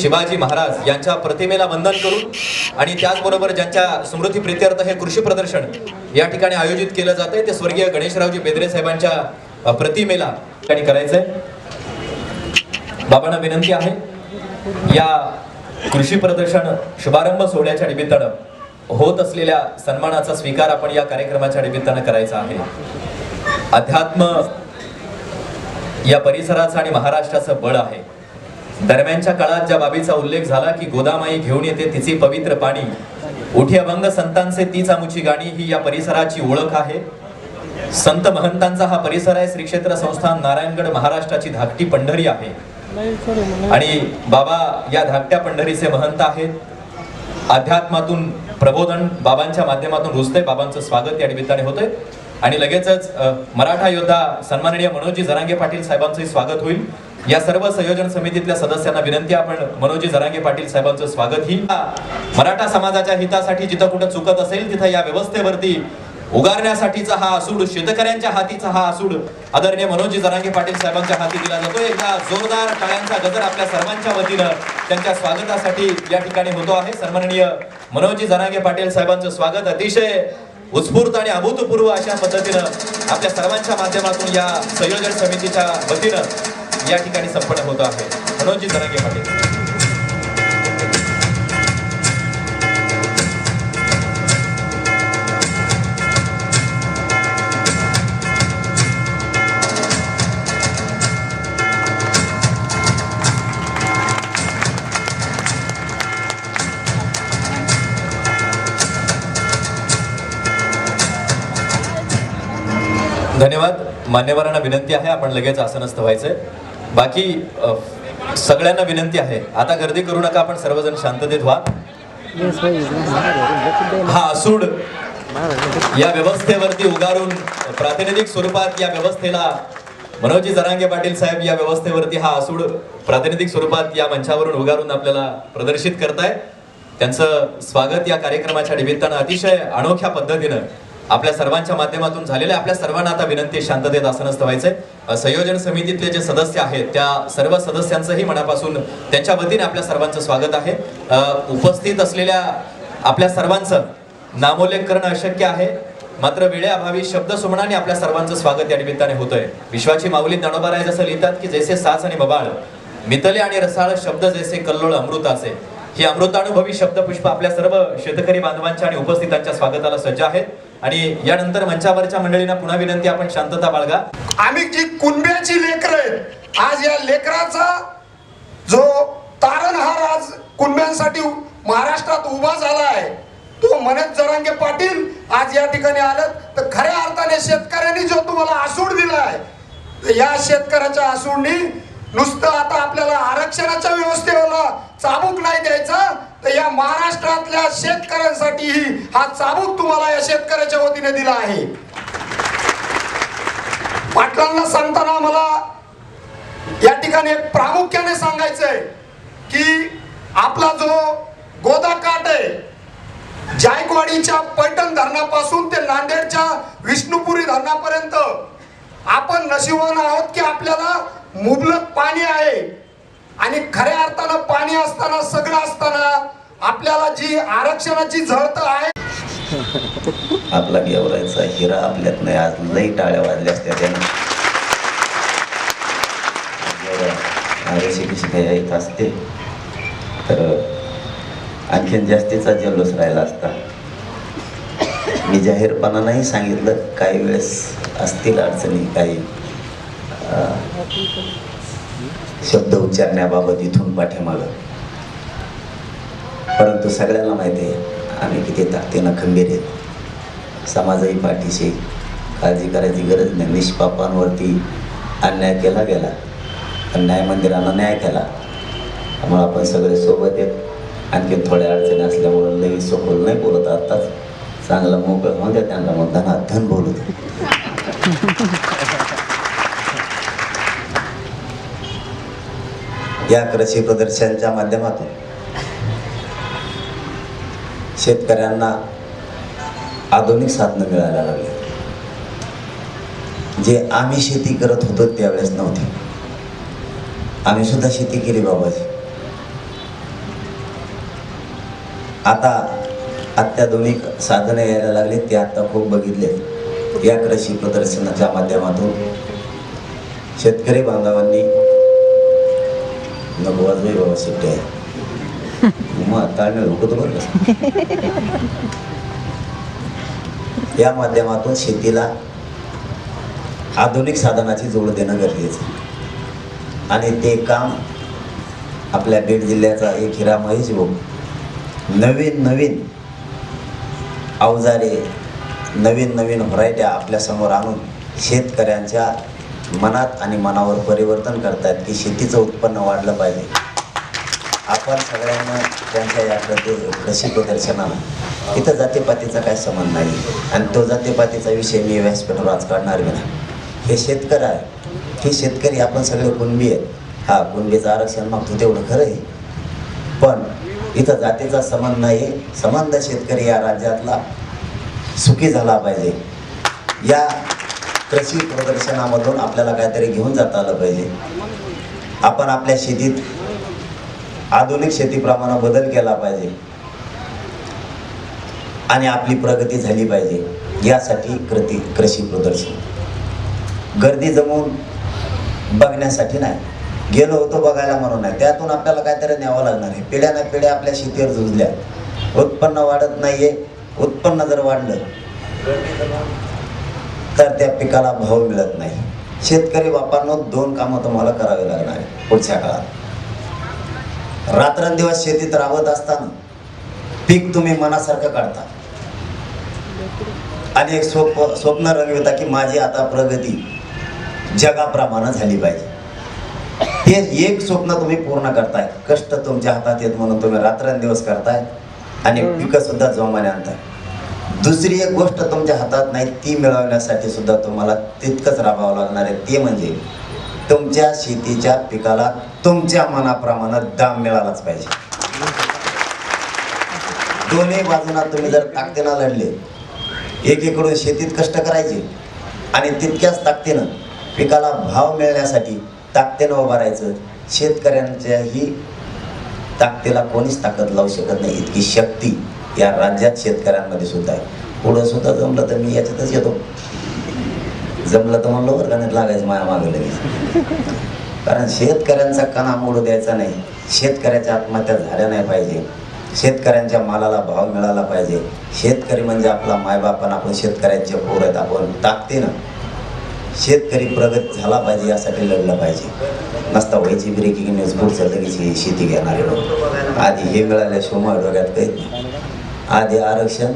शिवाजी महाराज यांच्या प्रतिमेला वंदन करून आणि त्याचबरोबर ज्यांच्या स्मृती प्रित्यर्थ हे कृषी प्रदर्शन या ठिकाणी आयोजित केलं जात आहे ते स्वर्गीय गणेशरावजी बेदरे साहेबांच्या प्रतिमेला ठिकाणी करायचंय. बाबांना विनंती आहे या कृषी प्रदर्शन शुभारंभ सोहळ्याच्या निमित्तानं होत असलेल्या सन्मानाचा स्वीकार आपण या कार्यक्रमाच्या निमित्तानं करायचा आहे. अध्यात्म या परिसराचं आणि महाराष्ट्राचं बळ आहे. दरम्यानच्या काळात ज्या बाबीचा उल्लेख झाला की गोदामाई घेऊन येते तिचे पवित्र पाणी. उठी अभंग संतांचे तीच आमुची गाणी ही या परिसराची ओळख आहे. संत महंतांचा हा परिसर आहे श्री क्षेत्र संस्थान नारायणगड महाराष्ट्राची धाकटी पंढरी आहे. आणि बाबा या धाकट्या पंढरीचे महंत आहेत. अध्यात्मातून प्रबोधन बाबांच्या माध्यमातून रुजते बाबांचं स्वागत या निमित्ताने होतंय. आणि लगेचच मराठा योद्धा सन्माननीय मनोजी जरांगे पाटील साहेबांचंही स्वागत होईल. या सर्व संयोजन समितीतल्या सदस्यांना विनंती आपण मनोजी जरांगे पाटील साहेबांचं स्वागत ही. मराठा समाजाच्या हितासाठी जिथं कुठं चुकत असेल तिथं या व्यवस्थेवरती उगारण्यासाठीचा हा असूड शेतकऱ्यांच्या हातीचा हा असूड आदरणीय मनोजी जरांगे पाटील साहेबांच्या हाती दिला जातो एकदा जोरदार टाळ्यांचा गजर आपल्या सर्वांच्या वतीनं त्यांच्या स्वागतासाठी या ठिकाणी होतो आहे. सन्माननीय मनोजी जरांगे पाटील साहेबांचं स्वागत. अतिशय उत्स्फूर्त आणि अभूतपूर्व अशा पद्धतीनं आपल्या सर्वांच्या माध्यमातून या संयोजन समितीच्या वतीनं या ठिकाणी संपन्न होत आहे. मनोजी जरांगे पाटील धन्यवाद. मान्यवरांना विनंती आहे आपण लगेच आसनस्थ व्हायचंय. बाकी सगळ्यांना विनंती आहे. आता गर्दी करू नका आपण सर्वजण शांततेत व्हा. हा असूड या व्यवस्थेवरती उगारून प्रातिनिधिक स्वरूपात या व्यवस्थेला मनोजी जरांगे पाटील साहेब या व्यवस्थेवरती हा असूड प्रातिनिधिक स्वरूपात या मंचावरून उगारून आपल्याला प्रदर्शित करताय. त्यांचं स्वागत या कार्यक्रमाच्या निमित्तानं अतिशय अनोख्या पद्धतीनं आपल्या सर्वांच्या माध्यमातून झालेल्या आपल्या सर्वांना आता विनंती शांततेत आसनस्थ व्हायचंय. संयोजन समितीतले जे सदस्य आहेत त्या सर्व सदस्यांचंही मनापासून त्यांच्या वतीने आपल्या सर्वांचं स्वागत आहे. उपस्थित असलेल्या आपल्या सर्वांचं नामोल्लेख करणं अशक्य आहे. मात्र वेळेअभावी शब्द सुमणाने आपल्या सर्वांचं स्वागत या निमित्ताने होतंय. विश्वाची माऊली ज्ञानोबाराय जसं लिहितात की जैसे सास आणि बबाळ मितले आणि रसाळ शब्द जैसे कल्लोळ अमृताचे. ही अमृतानुभवी शब्दपुष्प आपल्या सर्व शेतकरी बांधवांच्या आणि उपस्थितांच्या स्वागताला सज्ज आहेत आणि यानंतर मंचावरच्या मंडळींना पुन्हा विनंती आपण शांतता बाळगा. आम्ही जी कुणब्याची लेकर आहेत आज या लेकराचा जो तारणहार आज कुणब्यांसाठी महाराष्ट्रात उभा झाला आहे तो मनोज जरांगे पाटील आज या ठिकाणी आलं तर खऱ्या अर्थाने शेतकऱ्यांनी जो तुम्हाला आसूड दिला आहे या शेतकऱ्याच्या आसूडनी नुसतं आता आपल्याला आरक्षणाच्या व्यवस्थेला चाबूक नाही द्यायचा तर या महाराष्ट्रातल्या शेतकऱ्यांसाठीही हा चाबूक तुम्हाला या शेतकऱ्याच्या वतीने दिला आहे. पाटलांना सांगताना मला या ठिकाणी प्रामुख्याने सांगायचंय की आपला जो गोदा काट आहे जायकवाडीच्या पैठण धरणापासून ते नांदेडच्या विष्णुपुरी धरणापर्यंत आपण नशिबान आहोत की आपल्याला मुबलक पाणी आहे. आणि खऱ्या अर्थानं पाणी असताना सगळं असताना आपल्याला जी आरक्षणाची झळत आहे. आपला गेवरायचा हिरा आपल्यात नाही. आज लई टाळ्या वाजल्या असत्या त्यानं. रेसिपी शिकायला येत असते. तर आणखीन जास्तीचा जल्लोष राहिला असता. मी जाहीरपणा नाही सांगितलं काही वेळेस असतील अडचणी काही शब्द उच्चारण्याबाबत इथून पाठीमागं. परंतु सगळ्यांना माहिती आहे आम्ही किती ताकदीनं खंबीर आहेत. समाजही पाठीशी काळजी करायची गरज नाही. निष्पापांवरती अन्याय केला गेला. पण न्याय मंदिरानं न्याय केला. त्यामुळे आपण सगळे सोबत आहेत. आणखी थोड्या अडचणी असल्यामुळं लई सखोल नाही बोलत आत्ताच. चांगलं मोकळं म्हणजे त्यांना मग धनात धन बोलत या कृषी प्रदर्शनच्या माध्यमातून शेतकऱ्यांना आधुनिक साधनं मिळायला लागले. जे आम्ही शेती करत होतो त्यावेळेस नव्हते. आम्ही सुद्धा शेती केली बाबाजी. आता अत्याधुनिक साधनं यायला लागले ते आता खूप बघितले. या कृषी प्रदर्शनाच्या माध्यमातून शेतकरी बांधवांनी नको वाजवे बाबा शेट्टी आहे मग होतो बरं का? या माध्यमातून शेतीला आधुनिक साधनाची जोड देणं गरजेचं आहे. आणि ते काम आपल्या बीड जिल्ह्याचा एक हिरा महेश भाऊ नवीन नवीन अवजारे नवीन नवीन व्हरायट्या आपल्यासमोर आणून शेतकऱ्यांच्या मनात आणि मनावर परिवर्तन करतायत की शेतीचं उत्पन्न वाढलं पाहिजे. आपण सगळ्यांना त्यांच्या या प्रति कृषी प्रदर्शनाला इथं जातीपातीचा काही संबंध नाही. आणि तो जातीपातीचा विषय मी व्यासपीठावर आज काढणार मी नाही. हे शेतकरी आहे. हे शेतकरी आपण सगळे कुणबी आहेत. हा कुणबीचं आरक्षण मागतो तेवढं खरं आहे. पण इथं जातीचा संबंध नाही. संबंध शेतकरी या राज्यातला सुखी झाला पाहिजे. या कृषी प्रदर्शनामधून आपल्याला काहीतरी घेऊन जाता आलं पाहिजे. आपण आपल्या शेतीत आधुनिक शेतीप्रमाणे बदल केला पाहिजे. आणि आपली प्रगती झाली पाहिजे. यासाठी कृती कृषी प्रदर्शन. गर्दी जमवून बघण्यासाठी नाही. गेलो होतो बघायला म्हणून नाही. त्यातून आपल्याला काहीतरी न्यावं लागणार आहे. पिढ्या ना पिढ्या आपल्या शेतीवर झुजल्या. उत्पन्न वाढत नाहीये. उत्पन्न जर वाढलं तर त्या पिकाला भाव मिळत नाही. शेतकरी बापांनो दोन कामं तुम्हाला करावे लागणार आहे पुढच्या काळात. रात्रंदिवस शेतीत राबत असताना पीक तुम्ही मनासारखं काढता. आणि एक स्वप स्वप्न रंगविता की माझी आता प्रगती जगाप्रमाणे झाली पाहिजे. ते एक स्वप्न तुम्ही पूर्ण करताय. कष्ट तुमच्या हातात येत म्हणून तुम्ही रात्रंदिवस करताय आणि पिकं सुद्धा जोमाने आणताय. दुसरी एक गोष्ट तुमच्या हातात नाही ती मिळवण्यासाठी सुद्धा तुम्हाला तितकंच राबावं लागणार आहे. ते म्हणजे तुमच्या शेतीच्या पिकाला तुमच्या मनाप्रमाणे दाम मिळालाच पाहिजे. दोन्ही बाजूंना तुम्ही जर ताकदीनं लढले एकीकडून शेतीत कष्ट करायचे आणि तितक्याच ताकदीनं पिकाला भाव मिळण्यासाठी ताकदीनं उभं राहायचं शेतकऱ्यांच्याही ताकदीला कोणीच ताकद लावू शकत नाही. इतकी शक्ती या राज्यात शेतकऱ्यांमध्ये सुद्धा आहे. पुढं सुद्धा जमलं तर मी याच्यातच येतो. जमलं तर म्हणलं वर्गाने लागायचं माया मागं लगेच. कारण शेतकऱ्यांचा कणा मोडू द्यायचा नाही. शेतकऱ्याच्या आत्महत्या झाल्या नाही पाहिजे. शेतकऱ्यांच्या मालाला भाव मिळाला पाहिजे. शेतकरी म्हणजे आपला मायबाप पण आपण शेतकऱ्यांचे पोर आहेत. आपण ना. शेतकरी प्रगत झाला पाहिजे यासाठी लढलं पाहिजे. नसता व्हायची ब्रेकिंग न्यूज पुढचं लगेच ही शेती घेणारे लोक. आधी हे मिळाल्या शोमा डोक्यात काहीच नाही. आधी आरक्षण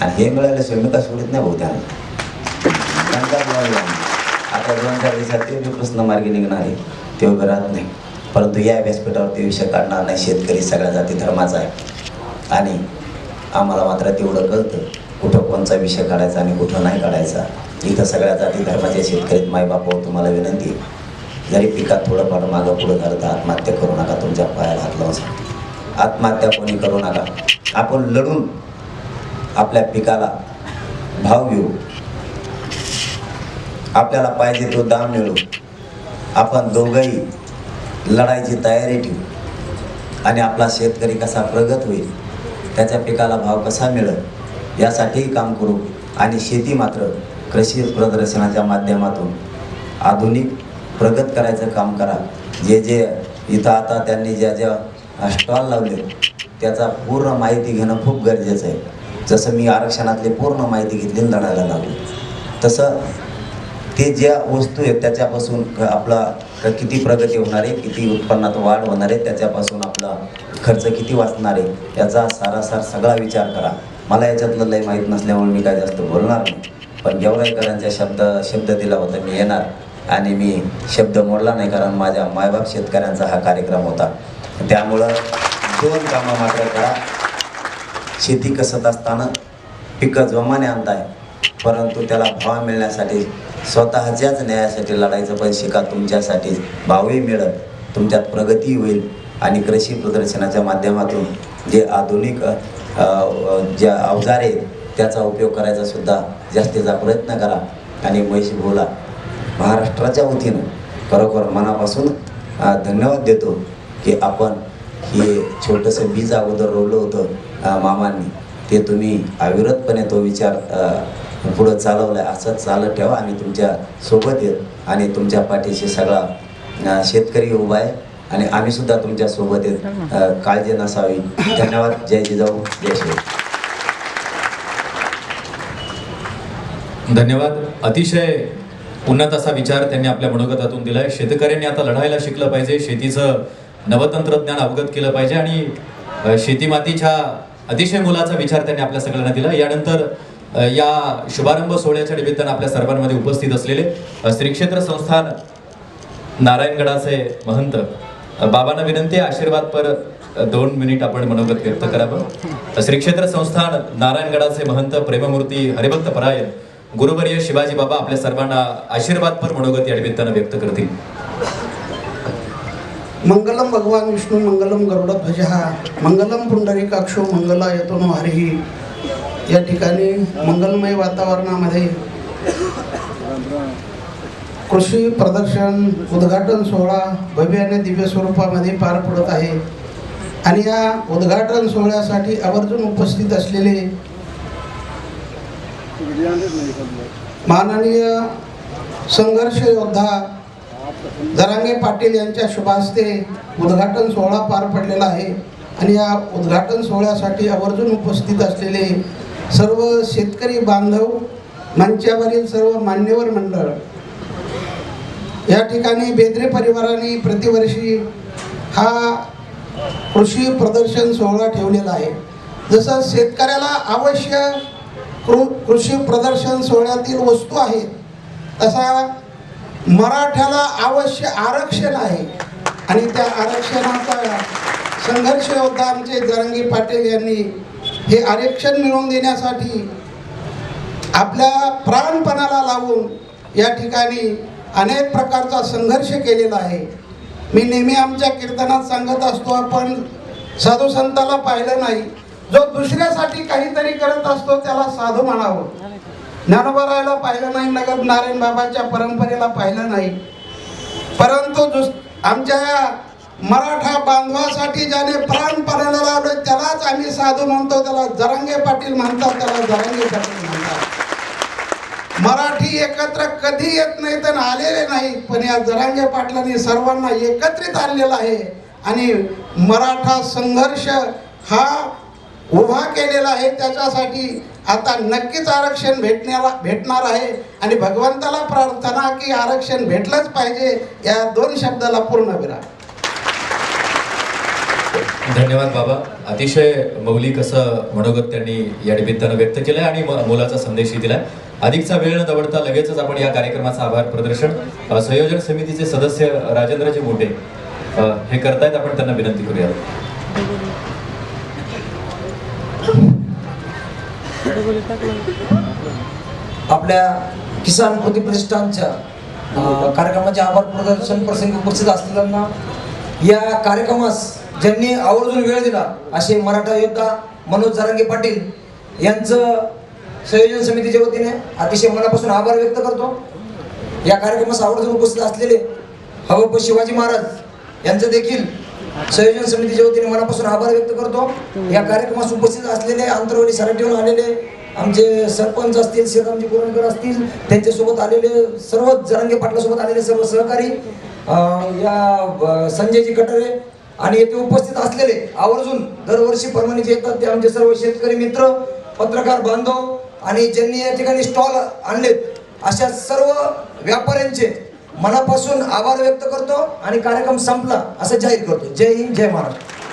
आणि हे मिळाल्याशिवाय मी का सोडित नाही भाऊ त्यांना आता दोन चार दिवसात ते बी प्रश्न मार्गी निघणार आहे. ते उभे राहत नाही. परंतु या व्यासपीठावर ते विषय काढणार नाही. शेतकरी सगळ्या जाती धर्माचा आहे. आणि आम्हाला मात्र तेवढं कळतं कुठं कोणचा विषय काढायचा आणि कुठं नाही काढायचा. इथं सगळ्या जाती धर्माच्या शेतकरी मायबापावर तुम्हाला विनंती जरी पिकात थोडंफार मागं पुढं झालं तर आत्महत्या करू नका. तुमच्या पायाला हात लावून आत्महत्या कोणी करू नका. आपण लढून आपल्या पिकाला भाव घेऊ. आपल्याला पाहिजे तो दाम मिळू. आपण दोघंही लढायची तयारी ठेवू. आणि आपला शेतकरी कसा प्रगत होईल त्याच्या पिकाला भाव कसा मिळेल यासाठीही काम करू. आणि शेती मात्र कृषी प्रदर्शनाच्या माध्यमातून आधुनिक प्रगत करायचं काम करा. जे जे इथं आता त्यांनी ज्या ज्या स्टॉल लावले. त्याचा पूर्ण माहिती घेणं खूप गरजेचं आहे. जसं मी आरक्षणातली पूर्ण माहिती घेतली लढायला लागलो तसं ते ज्या वस्तू आहेत त्याच्यापासून क- आपला किती प्रगती होणार आहे किती उत्पन्नात वाढ होणार आहे त्याच्यापासून आपला खर्च किती वाचणार आहे याचा सारासार सगळा विचार करा. मला याच्यातलं लय माहीत नसल्यामुळे मी काय जास्त बोलणार नाही. पण गेवराईकरांच्या शब्द शब्द दिला होता मी येणार. आणि मी शब्द मोडला नाही कारण माझ्या मायबाप शेतकऱ्यांचा हा कार्यक्रम होता. त्यामुळं दोन कामं मात्र करा. शेती कसत असताना पिकं जोमाने आणताय परंतु त्याला भाव मिळण्यासाठी स्वतःच्याच न्यायासाठी लढायचं पण शिका तुमच्यासाठी भावही मिळत तुमच्यात प्रगती होईल. आणि कृषी प्रदर्शनाच्या माध्यमातून जे आधुनिक जे अवजारे अवजार आहेत त्याचा उपयोग करायचा सुद्धा जास्तीचा प्रयत्न करा. आणि म्हैशी बोला. महाराष्ट्राच्या वतीनं खरोखर मनापासून धन्यवाद देतो की आपण हे छोटंसं बीज अगोदर रोवलं होतं मामांनी. ते तुम्ही अविरतपणे तो विचार पुढं चालवला आहे असंच चालत ठेवा आम्ही तुमच्यासोबत येत आणि तुमच्या पाठीशी सगळा शेतकरी उभा आहे आणि आम्ही सुद्धा तुमच्यासोबत येत काळजी नसावी. धन्यवाद. जय जिजाऊ. जय शिव धन्यवाद. अतिशय उन्नत असा विचार त्यांनी आपल्या मनोगतातून दिलाय. शेतकऱ्यांनी आता लढायला शिकलं पाहिजे शेतीचं नवतंत्रज्ञान अवगत केलं पाहिजे आणि शेतीमातीच्या अतिशय मुलाचा विचार त्यांनी आपल्या सगळ्यांना दिला. यानंतर या शुभारंभ सोहळ्याच्या निमित्तानं आपल्या सर्वांमध्ये उपस्थित असलेले श्रीक्षेत्र श्री क्षेत्र संस्थान नारायणगडाचे महंत बाबांना विनंती आशीर्वाद पर दोन मिनिट आपण मनोगत व्यक्त करावं श्री क्षेत्र संस्थान नारायणगडाचे महंत प्रेममूर्ती हरिभक्त परायण गुरुवर्य शिवाजी बाबा आपल्या सर्वांना आशीर्वाद पर मनोगत या निमित्तानं व्यक्त करतील. मंगलम भगवान विष्णू मंगलम गरुडध्वज मंगलम पुंडरीकाक्षो मंगला येतो हरिही या ठिकाणी मंगलमय वातावरणामध्ये कृषी प्रदर्शन उद्घाटन सोहळा भव्य आणि दिव्य स्वरूपामध्ये पार पडत आहे. आणि या उद्घाटन सोहळ्यासाठी आवर्जून उपस्थित असलेले माननीय संघर्ष योद्धा धरांगे पाटील यांच्या शुभास्ते उद्घाटन सोहळा पार पडलेला आहे आणि या उद्घाटन सोहळ्यासाठी आवर्जून उपस्थित असलेले सर्व शेतकरी बांधव मंचावरील सर्व मान्यवर मंडळ या ठिकाणी बेदरे परिवाराने प्रतिवर्षी हा कृषी प्रदर्शन सोहळा ठेवलेला आहे. जसं शेतकऱ्याला आवश्यक कृ कृषी प्रदर्शन सोहळ्यातील वस्तू आहेत. तसा मराठ्याला अवश्य आरक्षण आहे. आणि त्या आरक्षणाचा संघर्ष योद्धा आमचे जरंगी पाटील यांनी हे आरक्षण मिळवून देण्यासाठी आपल्या प्राणपणाला लावून या ठिकाणी अनेक प्रकारचा संघर्ष केलेला आहे. मी नेहमी आमच्या कीर्तनात सांगत असतो आपण साधू संताला पाहिलं नाही. जो दुसऱ्यासाठी काहीतरी करत असतो त्याला साधू म्हणावं. ज्ञानोबरायला पाहिलं नाही नगर नारायण बाबाच्या परंपरेला पाहिलं नाही. परंतु दुस आमच्या या मराठा बांधवासाठी ज्याने प्राणपणाला लावलं त्यालाच आम्ही साधू म्हणतो त्याला जरांगे पाटील म्हणतात त्याला जरांगे पाटील म्हणतात. मराठी एकत्र कधी येत नाही तर आलेले नाही पण या जरांगे पाटलांनी सर्वांना एकत्रित आणलेला आहे. आणि मराठा संघर्ष हा उभा केलेला आहे त्याच्यासाठी आता नक्कीच आरक्षण भेटण्याला भेटणार आहे. आणि भगवंताला प्रार्थना की आरक्षण भेटलंच पाहिजे या दोन शब्दाला पूर्ण विरा धन्यवाद बाबा. अतिशय मौलिक असं मनोगत त्यांनी या निमित्तानं व्यक्त केलं आणि मुलाचा मोलाचा संदेशही दिलाय. अधिकचा वेळ न दवडता लगेचच आपण या कार्यक्रमाचा आभार प्रदर्शन संयोजन समितीचे सदस्य राजेंद्रजी मोठे हे करतायत. आपण त्यांना विनंती करूया आपल्या किसान कृती प्रतिष्ठानच्या कार्यक्रमाचे आभार प्रदर्शन प्रसंगी उपस्थित असलेल्यांना या कार्यक्रमास ज्यांनी आवर्जून वेळ दिला असे मराठा योद्धा मनोज जरांगे पाटील यांचं संयोजन समितीच्या वतीने अतिशय मनापासून आभार व्यक्त करतो. या कार्यक्रमास आवर्जून उपस्थित असलेले हवप शिवाजी महाराज यांचं देखील संयोजन समितीच्या वतीने मनापासून आभार व्यक्त करतो. या कार्यक्रमास उपस्थित असलेले आंतरवाडी सराटीहून आलेले आमचे सरपंच असतील श्रीरामजी कुरणकर असतील त्यांच्यासोबत आलेले सर्व जरांगे पाटलासोबत आलेले सर्व सहकारी या संजयजी कटरे आणि येथे उपस्थित असलेले आवर्जून दरवर्षी परभणीचे येतात ते आमचे सर्व शेतकरी मित्र पत्रकार बांधव आणि ज्यांनी या ठिकाणी स्टॉल आणलेत अशा सर्व व्यापाऱ्यांचे मनापासून आभार व्यक्त करतो आणि कार्यक्रम संपला असं जाहीर करतो. जय हिंद जय महाराष्ट्र.